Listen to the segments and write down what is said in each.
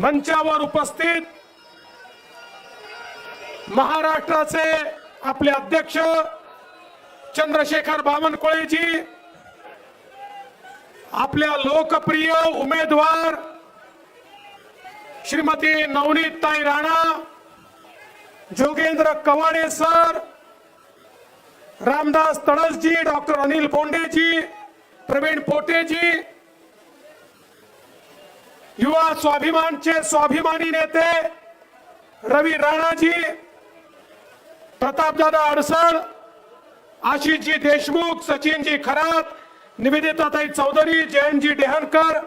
मंचावर उपस्थित महाराष्ट्राचे आपले अध्यक्ष चंद्रशेखर बावनकुळेजी आपल्या लोकप्रिय उमेदवार श्रीमती नवनीत ताई राणा जोगेंद्र कवाडे सर रामदास तळसजी डॉक्टर अनिल बोंडेजी प्रवीण पोटेजी युवा स्वाभिमानचे स्वाभिमानी नेते रवी राणाजी प्रतापदादा अडसळ आशिषजी देशमुख सचिनजी खरात निवेदिताताई चौधरी जयंतजी डेहनकर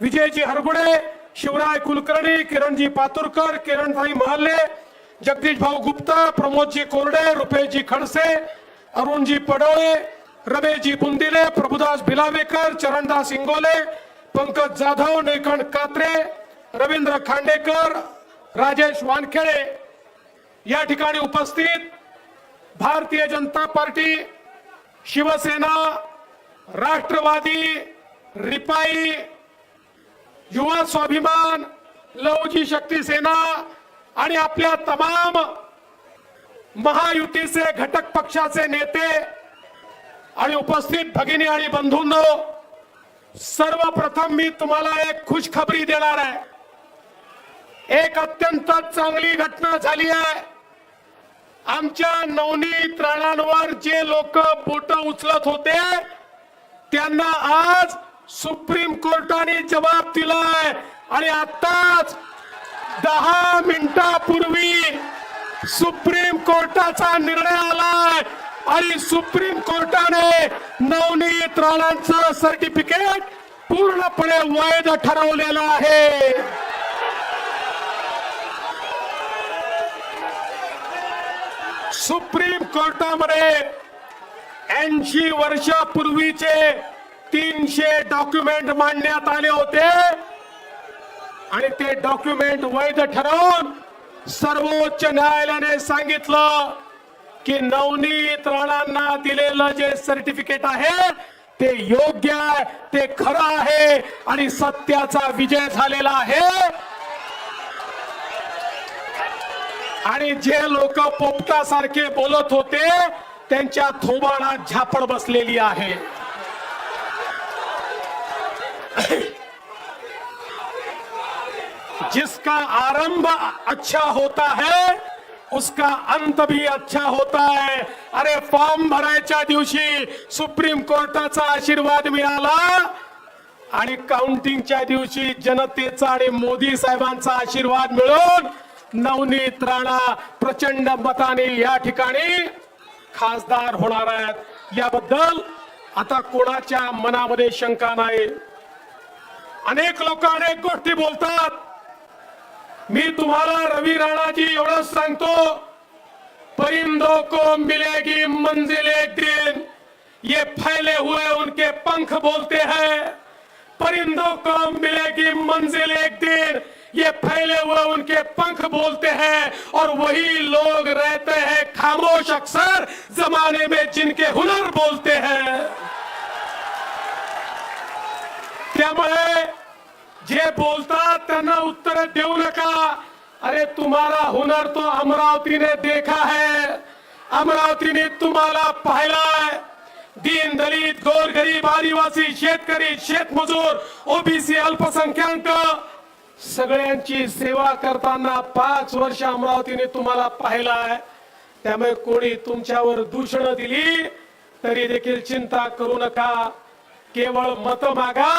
विजयजी हरगुडे शिवराय कुलकर्णी किरणजी पातुरकर किरणभाई महाले जगदीश भाऊ गुप्ता प्रमोदजी कोरडे रुपेशजी खडसे अरुणजी पडोळे रमेशजी बुंदिले प्रभुदास भिलावेकर चरणदास इंगोले पंकज जाधव निळकंठ कात्रे रवींद्र खांडेकर राजेश वानखेडे या ठिकाणी उपस्थित भारतीय जनता पार्टी शिवसेना राष्ट्रवादी रिपाई युवा स्वाभिमान लवजी शक्ती सेना आणि आपल्या तमाम महायुतीचे घटक पक्षाचे नेते आणि उपस्थित भगिनी आणि बंधूंनो सर्वप्रथम मी तुम्हाला एक खुशखबरी देणार आहे. एक अत्यंत चांगली घटना झाली आहे. आमच्या नवनीत राणांवर जे लोक बोट उचलत होते त्यांना आज सुप्रीम कोर्टाने जबाब दिलाय. आणि आताच दहा मिनिटापूर्वी सुप्रीम कोर्टाचा निर्णय आलाय. आणि सुप्रीम कोर्टाने नवनीत राणांचं सर्टिफिकेट पूर्णपणे वैध ठरवलेलं आहे. सुप्रीम कोर्टामध्ये ऐंशी वर्षापूर्वीचे तीनशे डॉक्युमेंट मांडण्यात आले होते. आणि ते डॉक्युमेंट वैध ठरवून सर्वोच्च न्यायालयाने सांगितलं की नवनीत राणांना दिलेलं जे सर्टिफिकेट आहे ते योग्य आहे ते खरं आहे आणि सत्याचा विजय झालेला आहे. आणि जे लोक पोपटासारखे बोलत होते त्यांच्या थोबाडा झापड बसलेली आहे. जिसका आरंभ अच्छा होता है उसका अंत भी अच्छा होता है। अरे फॉर्म भरायच्या दिवशी सुप्रीम कोर्टाचा आशीर्वाद मिळाला आणि काउंटिंगच्या दिवशी जनतेचा आणि मोदी साहेबांचा आशीर्वाद मिळून नवनीत राणा प्रचंड मताने या ठिकाणी खासदार होणार आहेत. याबद्दल आता कोणाच्या मनामध्ये शंका नाही? अनेक लोक अनेक गोष्टी बोलतात. मी रवी राणाजी एवढंच सांगतो. परिंदों को मिलेगी, मंजिल एक दिन. ये फैले हुए उनके पंख बोलते हैं। परिंदों को मिलेगी, मंजिल एक दिन. ये फैले हुए उनके पंख बोलते हैं। और वही लोग रहते हैं खामोश अक्सर, जमाने में जिनके हुनर बोलते हैं। क्या त्यामुळे जे बोलतात त्यांना उत्तर देऊ नका. अरे तुम्हारा हुनर तो अमरावतीने देखा है. अमरावतीने तुम्हाला पाहिलाय दीन दलित गोर गरीब आदिवासी शेतकरी शेतमजूर ओबीसी अल्पसंख्याक सगळ्यांची सेवा करताना पाच वर्ष अमरावतीने तुम्हाला पाहिलाय त्यामुळे कोणी तुमच्यावर दूषण दिली तरी देखील चिंता करू नका. केवळ मत मागा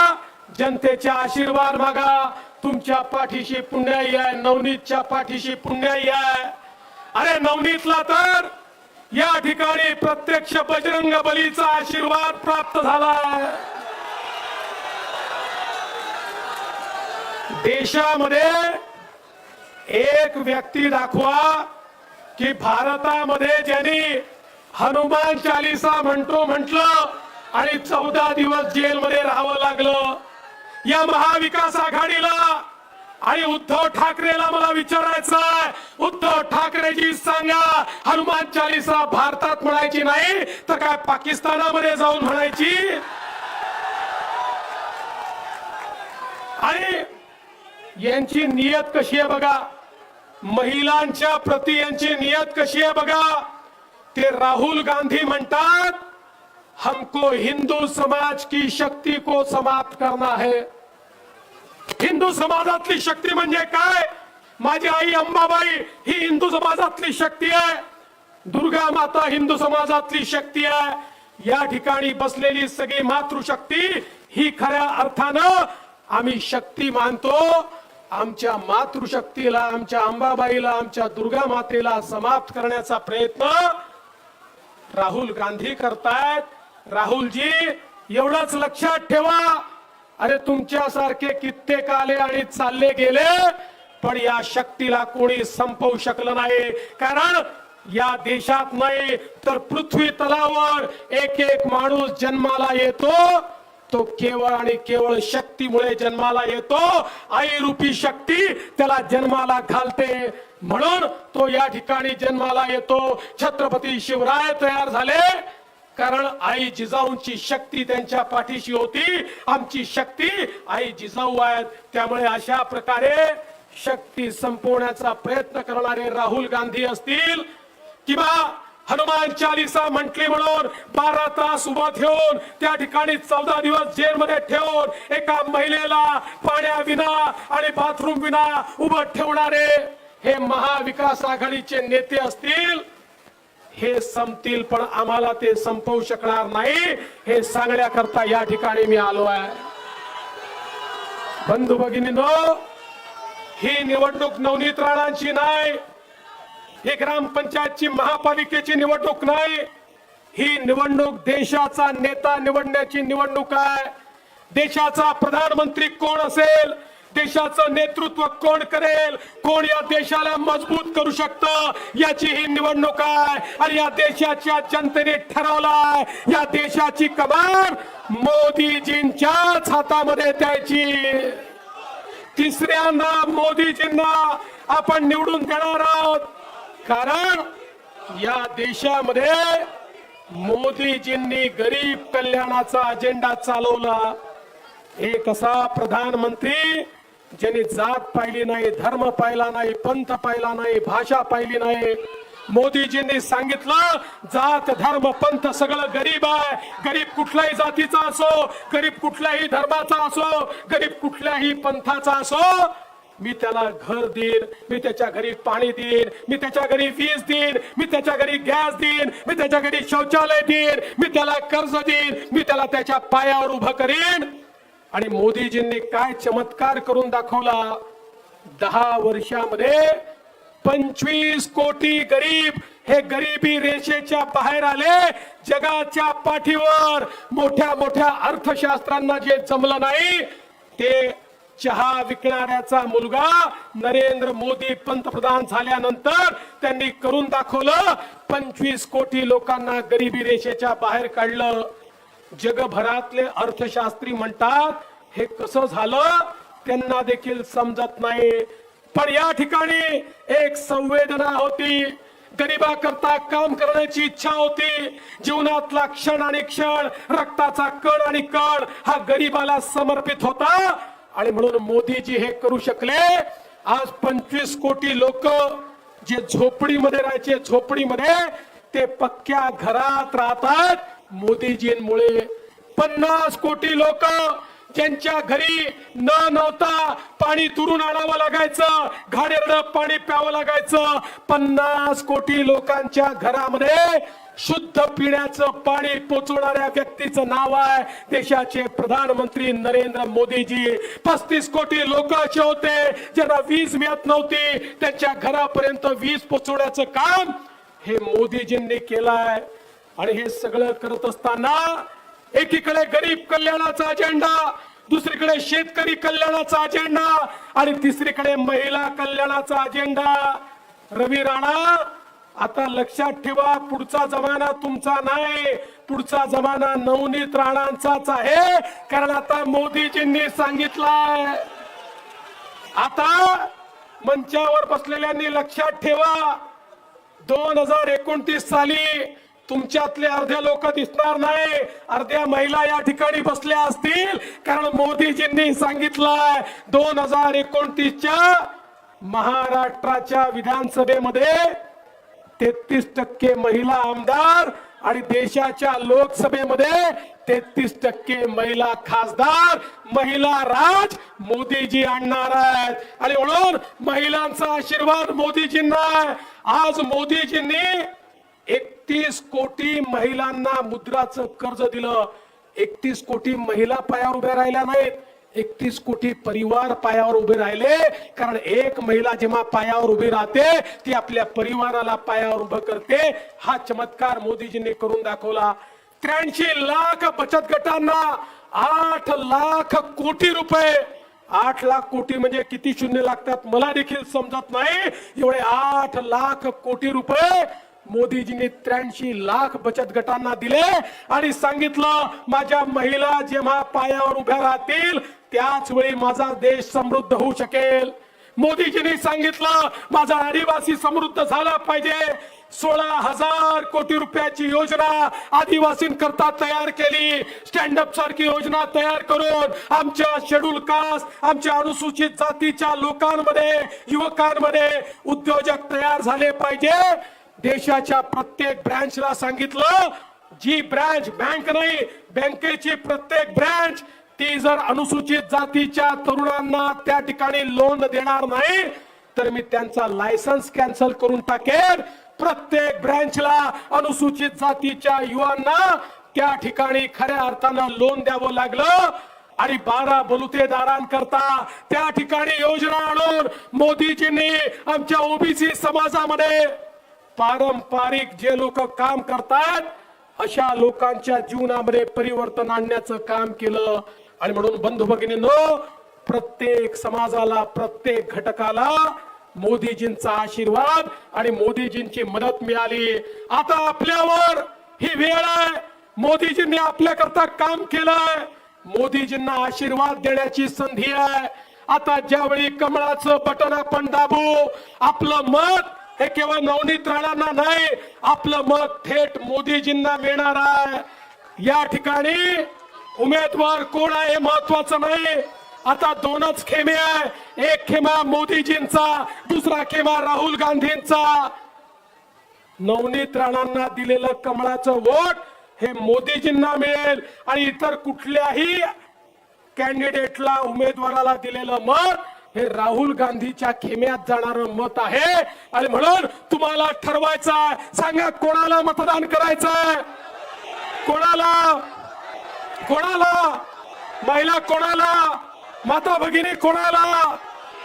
जनतेचा आशीर्वाद मागा. तुमच्या पाठीशी पुण्याई आहे नवनीतच्या पाठीशी पुण्याई आहे अरे नवनीतला तर या ठिकाणी प्रत्यक्ष बजरंग बलीचा आशीर्वाद प्राप्त झाला. देशामध्ये एक व्यक्ती दाखवा की भारतामध्ये ज्यांनी हनुमान चालिसा म्हणतो म्हटलं आणि चौदा दिवस जेलमध्ये राहावं लागलं. या महाविकास आघाडीला. आणि उद्धव ठाकरेला मला विचारायचं आहे उद्धव ठाकरेजी सांगा हनुमान चालीसा भारतात म्हणायची नाही तर काय पाकिस्तानामध्ये जाऊन म्हणायची? आणि यांची नियत कशी आहे बघा? महिलांच्या प्रती यांची नियत कशी आहे बघा? ते राहुल गांधी म्हणतात हमको हिंदू समाज की शक्ती को समाप्त करना है। हिंदू समाजातली शक्ती म्हणजे काय? माझी आई अंबाबाई ही हिंदू समाजातली शक्ती आहे. दुर्गा माता हिंदू समाजातली शक्ती आहे. या ठिकाणी बसलेली सगळी मातृशक्ती ही खऱ्या अर्थानं आम्ही शक्ती मानतो. आमच्या मातृशक्तीला आमच्या अंबाबाईला आमच्या दुर्गा मातेला समाप्त करण्याचा प्रयत्न राहुल गांधी करतायत. राहुलजी एवढंच लक्षात ठेवा. अरे तुमच्यासारखे कित्येक आले आणि चालले गेले पण या शक्तीला कोणी संपवू शकलं नाही. कारण या देशात नाही तर पृथ्वी तलावर एक एक माणूस जन्माला येतो. तो केवळ आणि केवळ शक्तीमुळे जन्माला येतो. आई रूपी शक्ती त्याला जन्माला घालते. म्हणून तो या ठिकाणी जन्माला येतो. छत्रपती शिवराय तयार झाले. कारण आई जिजाऊंची शक्ती त्यांच्या पाठीशी होती. आमची शक्ती आई जिजाऊ आहेत. त्यामुळे अशा प्रकारे शक्ती संपवण्याचा प्रयत्न करणारे राहुल गांधी असतील किंवा हनुमान चालिसा म्हटली म्हणून बारा तास उभा ठेवून त्या ठिकाणी चौदा दिवस जेलमध्ये ठेवून एका महिलेला पाण्याविना आणि बाथरूम विना उभं ठेवणारे हे महाविकास आघाडीचे नेते असतील. हे संपतील पण आम्हाला ते संपवू शकणार नाही. हे सांगण्याकरता या ठिकाणी मी आलो आहे. बंधू भगिनीनो ही निवडणूक नवनीत राणांची नाही. ही ग्रामपंचायतची महापालिकेची निवडणूक नाही. ही निवडणूक देशाचा नेता निवडण्याची निवडणूक आहे. देशाचा प्रधानमंत्री कोण असेल? देशाचं नेतृत्व कोण करेल? कोण या देशाला मजबूत करू शकतं? याची ही निवडणूक आहे. आणि या देशाच्या जनतेने ठरवलाय. या देशाची कमान मोदीजींच्याच हातामध्ये द्यायची. तिसऱ्यांदा मोदीजींना आपण निवडून देणार आहोत. कारण या देशामध्ये मोदीजींनी गरीब कल्याणाचा अजेंडा चालवला. एक असा प्रधानमंत्री ज्यांनी जात पाहिली नाही धर्म पाहिला नाही पंथ पाहिला नाही भाषा पाहिली नाही. मोदीजींनी सांगितलं जात धर्म पंथ सगळं गरीब आहे. गरीब कुठल्याही जातीचा असो गरीब कुठल्याही धर्माचा असो गरीब कुठल्याही पंथाचा असो मी त्याला घर देईन मी त्याच्या घरी पाणी देईन मी त्याच्या घरी वीज देईन मी त्याच्या घरी गॅस देईन मी त्याच्या घरी शौचालय देईन मी त्याला कर्ज देईन मी त्याला त्याच्या पायावर उभं करीन. आणि मोदीजींनी काय चमत्कार करून दाखवला? दहा वर्षामध्ये पंचवीस कोटी गरीब हे गरिबी रेषेच्या बाहेर आले जगाच्या पाठीवर. मोठ्या मोठ्या अर्थशास्त्रांना जे जमलं नाही ते चहा विकणाऱ्याचा मुलगा नरेंद्र मोदी पंतप्रधान झाल्यानंतर त्यांनी करून दाखवलं पंचवीस कोटी लोकांना गरिबी रेषेच्या बाहेर काढलं. जगभरातले अर्थशास्त्री म्हणतात हे कसं झालं? त्यांना देखील समजत नाही. पण या ठिकाणी एक संवेदना होती. गरिबाकरता काम करण्याची इच्छा होती. जीवनातला क्षण आणि क्षण रक्ताचा कण आणि कण हा गरिबाला समर्पित होता. आणि म्हणून मोदीजी हे करू शकले. आज पंचवीस कोटी लोक जे झोपडीमध्ये राहायचे झोपडीमध्ये ते पक्क्या घरात राहतात. मोदीजींमुळे पन्नास कोटी लोक ज्यांच्या घरी न नव्हता पाणी तुरून आणावं लागायचं घाणेरडं पाणी प्यावं लागायचं. पन्नास कोटी लोकांच्या घरामध्ये शुद्ध पिण्याचं पाणी पोचवणाऱ्या व्यक्तीचं नाव आहे. देशाचे प्रधानमंत्री नरेंद्र मोदीजी. पस्तीस कोटी लोक असे होते ज्यांना वीज मिळत नव्हती. त्यांच्या घरापर्यंत वीज पोचवण्याचं काम हे मोदीजींनी केलंय. आणि हे सगळं करत असताना एकीकडे गरीब कल्याणाचा अजेंडा दुसरीकडे शेतकरी कल्याणाचा अजेंडा आणि तिसरीकडे महिला कल्याणाचा अजेंडा. रवी राणा आता लक्षात ठेवा पुढचा जमाना तुमचा नाही. पुढचा जमाना नवनीत राणांचाच आहे कारण आता मोदीजींनी सांगितलंय. आता मंचावर बसलेल्यांनी लक्षात ठेवा दोन हजार एकोणतीस साली तुमच्यातले अर्ध्या लोक दिसणार नाही. अर्ध्या महिला या ठिकाणी बसल्या असतील. कारण मोदीजींनी सांगितलंय दोन हजार एकोणतीसच्या महाराष्ट्राच्या विधानसभेमध्ये तेहतीस टक्के महिला आमदार आणि देशाच्या लोकसभेमध्ये तेहतीस टक्के महिला खासदार महिला राज मोदीजी आणणार आहेत. आणि म्हणून महिलांचा आशीर्वाद मोदीजींना आज मोदीजींनी एकतीस कोटी महिलांना मुद्राचं कर्ज दिलं. एकतीस कोटी महिला पायावर उभ्या राहिल्या नाहीत. एकतीस कोटी परिवार पायावर उभे राहिले. कारण एक महिला जेव्हा पायावर उभी राहते ती आपल्या परिवाराला पायावर उभं करते. हा चमत्कार मोदीजींनी करून दाखवला. त्र्याऐंशी लाख बचत गटांना आठ लाख कोटी रुपये. आठ लाख कोटी म्हणजे किती शून्य लागतात मला देखील समजत नाही. एवढे आठ लाख कोटी रुपये मोदीजींनी त्र्याऐंशी लाख बचत गटांना दिले आणि सांगितलं माझ्या महिला जेव्हा पायावर उभ्या राहतील त्याच वेळी माझा देश समृद्ध होऊ शकेल. मोदीजींनी सांगितलं माझा आदिवासी समृद्ध झाला पाहिजे. सोळा हजार कोटी रुपयाची योजना आदिवासींकरता तयार केली. स्टँड अप सारखी योजना तयार करून आमच्या शेड्यूल कास्ट आमच्या अनुसूचित जातीच्या लोकांमध्ये युवकांमध्ये उद्योजक तयार झाले पाहिजे. देशाच्या प्रत्येक ब्रँचला सांगितलं जी ब्रँच बँक नाही बँकेची प्रत्येक ब्रँच ती जर अनुसूचित जातीच्या तरुणांना त्या ठिकाणी लोन देणार नाही तर मी त्यांचा लायसन्स कॅन्सल करून टाकेन. प्रत्येक ब्रँचला अनुसूचित जातीच्या युवांना त्या ठिकाणी खऱ्या अर्थानं लोन द्यावं लागलं. आणि बारा बलुतेदारांकरता त्या ठिकाणी योजना आणून मोदीजींनी आमच्या ओबीसी समाजामध्ये पारंपरिक जे लोक काम करतात अशा लोकांच्या जीवनामध्ये परिवर्तन आणण्याचं काम केलं. आणि म्हणून बंधू भगिनींनो प्रत्येक समाजाला प्रत्येक घटकाला मोदीजींचा आशीर्वाद आणि मोदीजींची मदत मिळाली. आता आपल्यावर ही वेळ आहे. मोदीजींनी आपल्याकरता काम केलंय. मोदीजींना आशीर्वाद देण्याची संधी आहे. आता ज्यावेळी कमळाचं बटन आपण दाबू आपलं मत हे केवळ नवनीत राणांना नाही आपलं मत थेट मोदीजींना मिळणार आहे. या ठिकाणी उमेदवार कोण आहे हे महत्वाचं नाही. आता दोनच खेमे आहे. एक खेमा मोदीजींचा दुसरा खेमा राहुल गांधींचा. नवनीत राणांना दिलेलं कमळाचं वोट हे मोदीजींना मिळेल आणि इतर कुठल्याही कॅन्डिडेटला उमेदवाराला दिलेलं मत हे राहुल गांधीच्या खेम्यात जाणारं मत आहे. आणि म्हणून तुम्हाला ठरवायचं सांगा कोणाला मतदान करायचं कोणाला? कोणाला? महिला कोणाला? माता भगिनी कोणाला?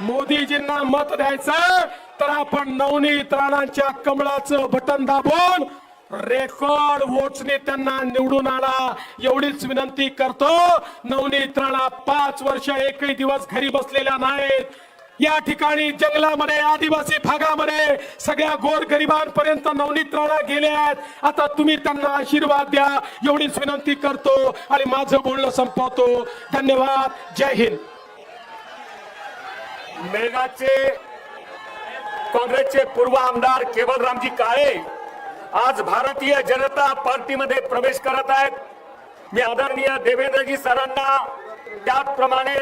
मोदीजींना मत द्यायचं तर आपण नवनीत राणांच्या कमळाचं बटन दाबून रेकॉर्ड वोट्सने त्यांना निवडून आला. एवढीच विनंती करतो. नवनीत राणा पाच वर्ष एकही दिवस घरी बसलेल्या नाहीत. या ठिकाणी जंगलामध्ये आदिवासी भागामध्ये सगळ्या गोर गरिबांपर्यंत नवनीत राणा गेले आहेत. आता तुम्ही त्यांना आशीर्वाद द्या. एवढीच विनंती करतो आणि माझं बोलणं संपवतो. धन्यवाद. जय हिंद. मेघाचे काँग्रेसचे पूर्व आमदार केवलरामजी काळे आज भारतीय जनता पार्टीमध्ये प्रवेश करत आहेत. मी आदरणीय देवेंद्रजी सरांना त्याचप्रमाणे